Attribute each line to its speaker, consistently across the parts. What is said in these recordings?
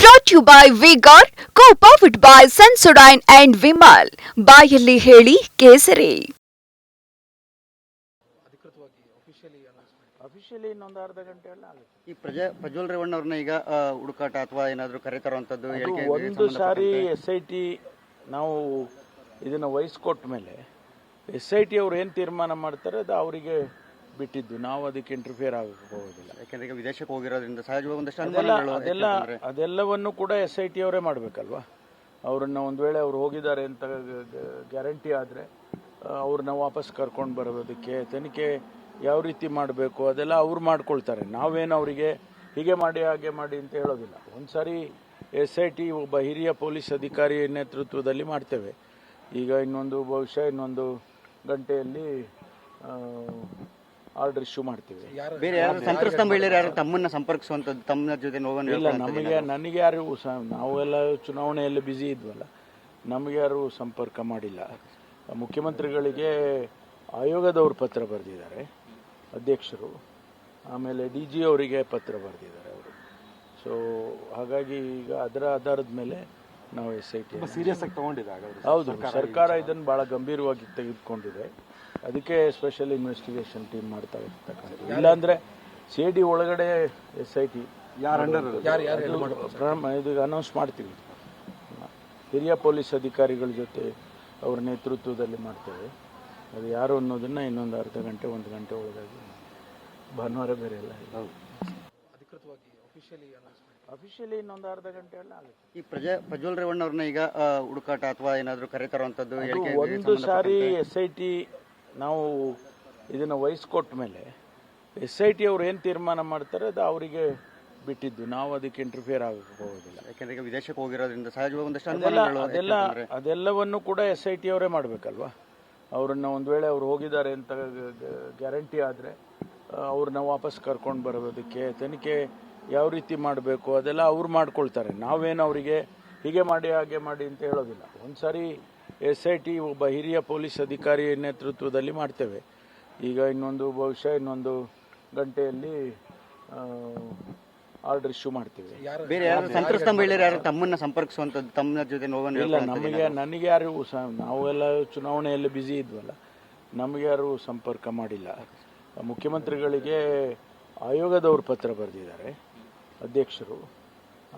Speaker 1: Brought you by vigour co powered by Sensodyne and Vimal ಬಾಯಲ್ಲಿ ಹೇಳಿ ಕೇಸರಿ.
Speaker 2: Officially ಇನ್ನೊಂದು ಅರ್ಧ ಗಂಟೆ ಎಲ್ಲ ಆಗುತ್ತೆ.
Speaker 3: ಈ ಪ್ರಜಾ ಪ್ರಜ್ವಲ್ ರೇವಣ್ಣ ಅವ್ರನ್ನ ಈಗ ಹುಡುಕಾಟ ಅಥವಾ ಏನಾದರೂ ಕರೆತರುವಂಥದ್ದು
Speaker 2: ಒಂದು ಸಾರಿ ಎಸ್ ಐ ಟಿ ನಾವು ಇದನ್ನು ವಹಿಸ್ಕೊಟ್ಟ ಮೇಲೆ ಎಸ್ ಐ ಟಿ ಅವ್ರು ಏನು ತೀರ್ಮಾನ ಮಾಡ್ತಾರೆ ಅದು ಅವರಿಗೆ ಬಿಟ್ಟಿದ್ದು. ನಾವು ಅದಕ್ಕೆ ಇಂಟರ್ಫಿಯರ್ ಆಗಬಹುದಿಲ್ಲ
Speaker 3: ಯಾಕಂದ್ರೆ ಈಗ ವಿದೇಶಕ್ಕೆ ಹೋಗಿರೋದ್ರಿಂದ ಸಹಜವಾಗಿ ಒಂದಷ್ಟು
Speaker 2: ಅದೆಲ್ಲ
Speaker 3: ಅನುಮಾನಗಳು
Speaker 2: ಅದೆಲ್ಲ. ಅದೆಲ್ಲವನ್ನು ಕೂಡ ಎಸ್ ಐ ಟಿ ಅವರೇ ಮಾಡಬೇಕಲ್ವಾ? ಅವ್ರನ್ನ ಒಂದು ವೇಳೆ ಅವ್ರು ಹೋಗಿದ್ದಾರೆ ಅಂತ ಗ್ಯಾರಂಟಿ ಆದರೆ ಅವ್ರನ್ನ ವಾಪಸ್ ಕರ್ಕೊಂಡು ಬರೋದಕ್ಕೆ ತನಿಖೆ ಯಾವ ರೀತಿ ಮಾಡಬೇಕು? ಅದೆಲ್ಲ ಅವ್ರು ಮಾಡ್ಕೊಳ್ತಾರೆ. ನಾವೇನು ಅವರಿಗೆ ಹೀಗೆ ಮಾಡಿ ಹಾಗೆ ಮಾಡಿ ಅಂತ ಹೇಳೋದಿಲ್ಲ. ಒಂದು ಸಾರಿ ಎಸ್ ಐ ಟಿ ಒಬ್ಬ ಹಿರಿಯ ಪೊಲೀಸ್ ಅಧಿಕಾರಿ ನೇತೃತ್ವದಲ್ಲಿ ಮಾಡ್ತೇವೆ. ಈಗ ಇನ್ನೊಂದು ಬಹುಶಃ ಇನ್ನೊಂದು ಗಂಟೆಯಲ್ಲಿ ಆರ್ಡರ್ ಇಶ್ಯೂ ಮಾಡ್ತೀವಿ.
Speaker 3: ಬೇರೆ ಯಾರು ಸಂತ್ರಸ್ತ ಮಹಿಳೆಯರು ಯಾರು ತಮ್ಮನ್ನ ಸಂಪರ್ಕಿಸುವಂಥದ್ದು ತಮ್ಮ ಜೊತೆ ನೋವನ್ನು
Speaker 2: ಇಲ್ಲ ನಮಗೆ ನನಗೆ ಯಾರು ಸ- ನಾವೆಲ್ಲ ಚುನಾವಣೆಯಲ್ಲಿ ಬ್ಯುಸಿ ಇದ್ವಲ್ಲ ನಮಗೆ ಯಾರು ಸಂಪರ್ಕ ಮಾಡಿಲ್ಲ. ಮುಖ್ಯಮಂತ್ರಿಗಳಿಗೆ ಆಯೋಗದವರು ಪತ್ರ ಬರೆದಿದ್ದಾರೆ ಅಧ್ಯಕ್ಷರು. ಆಮೇಲೆ ಡಿ ಜಿ ಅವರಿಗೆ ಪತ್ರ ಬರೆದಿದ್ದಾರೆ ಅವರು. ಸೊ ಹಾಗಾಗಿ ಈಗ ಅದರ ಆಧಾರದ ಮೇಲೆ ನಾವು ಎಸ್ ಐ ಟಿ
Speaker 4: ಸೀರಿಯಸ್ ಆಗಿ ತಗೊಂಡಿದ್ದಾರೆ
Speaker 2: ಹೌದು ಸರ್ಕಾರ ಇದನ್ನು ಭಾಳ ಗಂಭೀರವಾಗಿ ತೆಗೆದುಕೊಂಡಿದೆ. ಅದಕ್ಕೆ ಸ್ಪೆಷಲ್ ಇನ್ವೆಸ್ಟಿಗೇಷನ್ ಟೀಮ್ ಮಾಡ್ತಾ ಇರ್ತಕ್ಕಂಥದ್ದು ಇಲ್ಲಾಂದ್ರೆ ಸಿ ಡಿ ಒಳಗಡೆ ಎಸ್ ಐ ಟಿ ಇದು ಅನೌನ್ಸ್ ಮಾಡ್ತೀವಿ. ಹಿರಿಯ ಪೊಲೀಸ್ ಅಧಿಕಾರಿಗಳ ಜೊತೆ ಅವರ ನೇತೃತ್ವದಲ್ಲಿ ಮಾಡ್ತೇವೆ. ಅದು ಯಾರು ಅನ್ನೋದನ್ನ ಇನ್ನೊಂದು ಅರ್ಧ ಗಂಟೆ ಒಂದು ಗಂಟೆ ಒಳಗಾಗಿ ಭಾನುವಾರ ಬೇರೆ ಎಲ್ಲ ಅಫಿಷಿಯಲಿ ಇನ್ನೊಂದು ಅರ್ಧ ಗಂಟೆ ಎಲ್ಲ ಆಗುತ್ತೆ.
Speaker 3: ಈ ಪ್ರಜಾ ಪ್ರಜ್ವಲ್ ರೇವಣ್ಣ ಅವ್ರನ್ನ ಈಗ ಹುಡುಕಾಟ ಅಥವಾ ಏನಾದರೂ ಕರೆತರುವಂಥದ್ದು
Speaker 2: ಒಂದು ಸಾರಿ ಎಸ್ ಐ ಟಿ ನಾವು ಇದನ್ನು ವಹಿಸ್ಕೊಟ್ಟ ಮೇಲೆ ಎಸ್ ಐ ಟಿ ಅವ್ರು ಏನು ತೀರ್ಮಾನ ಮಾಡ್ತಾರೆ ಅದು ಅವರಿಗೆ ಬಿಟ್ಟಿದ್ದು. ನಾವು ಅದಕ್ಕೆ ಇಂಟರ್ಫಿಯರ್ ಹೋಗೋದಿಲ್ಲ
Speaker 3: ಯಾಕಂದ್ರೆ ಈಗ ವಿದೇಶಕ್ಕೆ ಹೋಗಿರೋದ್ರಿಂದ ಸಹಜವಾಗಿ ಒಂದಷ್ಟು
Speaker 2: ಅದೆಲ್ಲ
Speaker 3: ಅನುಮಾನಗಳು
Speaker 2: ಅದೆಲ್ಲ
Speaker 3: ಹೆಚ್ಚಾಗ್ತಂದ್ರೆ.
Speaker 2: ಅದೆಲ್ಲವನ್ನು ಕೂಡ ಎಸ್ ಐ ಟಿ ಅವರೇ ಮಾಡಬೇಕಲ್ವಾ? ಅವ್ರನ್ನ ಒಂದು ವೇಳೆ ಅವ್ರು ಹೋಗಿದ್ದಾರೆ ಅಂತ ಗ್ಯಾರಂಟಿ ಆದರೆ ಅವ್ರನ್ನ ವಾಪಸ್ ಕರ್ಕೊಂಡು ಬರೋದಕ್ಕೆ ತನಿಖೆ ಯಾವ ರೀತಿ ಮಾಡಬೇಕು ಅದೆಲ್ಲ ಅವ್ರು ಮಾಡ್ಕೊಳ್ತಾರೆ. ನಾವೇನು ಅವರಿಗೆ ಹೀಗೆ ಮಾಡಿ ಹಾಗೆ ಮಾಡಿ ಅಂತ ಹೇಳೋದಿಲ್ಲ. ಒಂದು ಸಾರಿ ಎಸ್ ಐ ಟಿ ಒಬ್ಬ ಹಿರಿಯ ಪೊಲೀಸ್ ಅಧಿಕಾರಿ ನೇತೃತ್ವದಲ್ಲಿ ಮಾಡ್ತೇವೆ. ಈಗ ಇನ್ನೊಂದು ಬಹುಶಃ ಇನ್ನೊಂದು ಗಂಟೆಯಲ್ಲಿ ಆರ್ಡರ್ ಇಶ್ಯೂ ಮಾಡ್ತೇವೆ.
Speaker 3: ಬೇರೆ ಯಾರು ಸಂತ್ರಸ್ತ ಮಹಿಳೆಯರು ಯಾರು ತಮ್ಮನ್ನ ಸಂಪರ್ಕಿಸುವಂಥದ್ದು ತಮ್ಮ ಜೊತೆ ನೋವನ್ನು
Speaker 2: ಇಲ್ಲ ನಮಗೆ ನನಗೆ ಯಾರು ನಾವೆಲ್ಲ ಚುನಾವಣೆಯಲ್ಲಿ ಬ್ಯುಸಿ ಇದ್ವಲ್ಲ ನಮಗೆ ಯಾರು ಸಂಪರ್ಕ ಮಾಡಿಲ್ಲ. ಮುಖ್ಯಮಂತ್ರಿಗಳಿಗೆ ಆಯೋಗದವರು ಪತ್ರ ಬರೆದಿದ್ದಾರೆ ಅಧ್ಯಕ್ಷರು.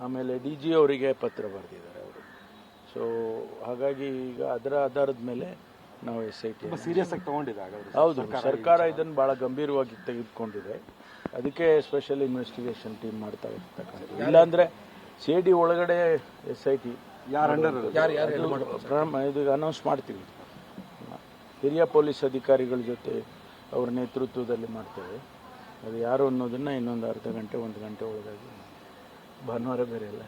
Speaker 2: ಆಮೇಲೆ ಡಿ ಜಿ ಅವರಿಗೆ ಪತ್ರ ಬರೆದಿದ್ದಾರೆ ಅವರು. ಸೊ ಹಾಗಾಗಿ ಈಗ ಅದರ ಆಧಾರದ ಮೇಲೆ ನಾವು ಎಸ್ ಐ ಟಿ
Speaker 4: ಸೀರಿಯಸ್ ಆಗಿ ತಗೊಂಡಿದೆ
Speaker 2: ಹೌದು ಸರ್ಕಾರ ಇದನ್ನು ಬಹಳ ಗಂಭೀರವಾಗಿ ತೆಗೆದುಕೊಂಡಿದೆ. ಅದಕ್ಕೆ ಸ್ಪೆಷಲ್ ಇನ್ವೆಸ್ಟಿಗೇಷನ್ ಟೀಮ್ ಮಾಡ್ತಾ ಇರ್ತಕ್ಕಂಥದ್ದು. ಇಲ್ಲಾಂದ್ರೆ ಸಿ ಡಿ ಒಳಗಡೆ ಎಸ್ ಐ ಟಿ ಇದು ಅನೌನ್ಸ್ ಮಾಡ್ತೀವಿ. ಹಿರಿಯ ಪೊಲೀಸ್ ಅಧಿಕಾರಿಗಳ ಜೊತೆ ಅವರ ನೇತೃತ್ವದಲ್ಲಿ ಮಾಡ್ತೇವೆ. ಅದು ಯಾರು ಅನ್ನೋದನ್ನ ಇನ್ನೊಂದು ಅರ್ಧ ಗಂಟೆ ಒಂದು ಗಂಟೆ ಒಳಗಾಗಿ ಭಾನುವಾರ ಬೇರೆ ಎಲ್ಲ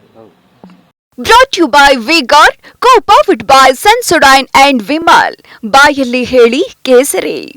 Speaker 1: brought you by vigour co powered by Sensodyne and Vimal. ಬಾಯಲ್ಲಿ ಹೇಳಿ ಕೇಸರಿ.